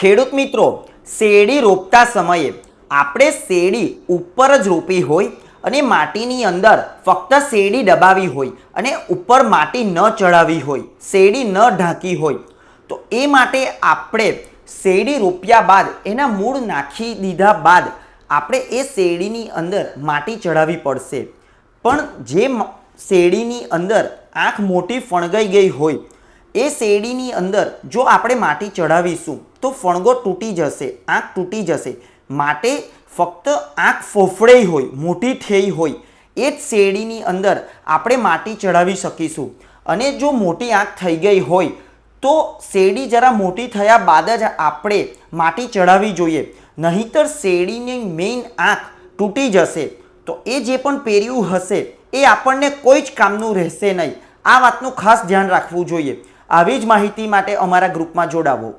ખેડૂત મિત્રો, શેરડી રોપતા સમયે આપણે શેરડી ઉપર જ રોપી હોય અને માટીની અંદર ફક્ત શેરડી દબાવી હોય અને ઉપર માટી ન ચડાવી હોય, શેરડી ન ઢાંકી હોય. તો એ માટે આપણે શેરડી રોપ્યા બાદ એના મૂળ નાખી દીધા બાદ આપણે એ શેરડીની અંદર માટી ચડાવવી પડશે. પણ જે શેરડીની અંદર આંખ મોટી ફણગાઈ ગઈ હોય એ શેરડીની અંદર જો આપણે માટી ચઢાવીશું તો ફણગો તૂટી જશે, આંખ તૂટી જશે. માટે ફક્ત આંખ ફોફડાઈ હોય, મોટી થઈ હોય, એ જ શેરડીની અંદર આપણે માટી ચઢાવી શકીશું. અને જો મોટી આંખ થઈ ગઈ હોય, તો શેરડી જરા મોટી થયા બાદ જ આપણે માટી ચઢાવી જોઈએ. નહીંતર શેરડીની મેઇન આંખ તૂટી જશે. તો એ જે પણ પેર્યું હશે, એ આપણને કોઈ જ કામનું રહેશે નહીં. આ વાતનું ખાસ ધ્યાન રાખવું જોઈએ. આવી જ માહિતી માટે અમારા ગ્રુપમાં જોડાવો.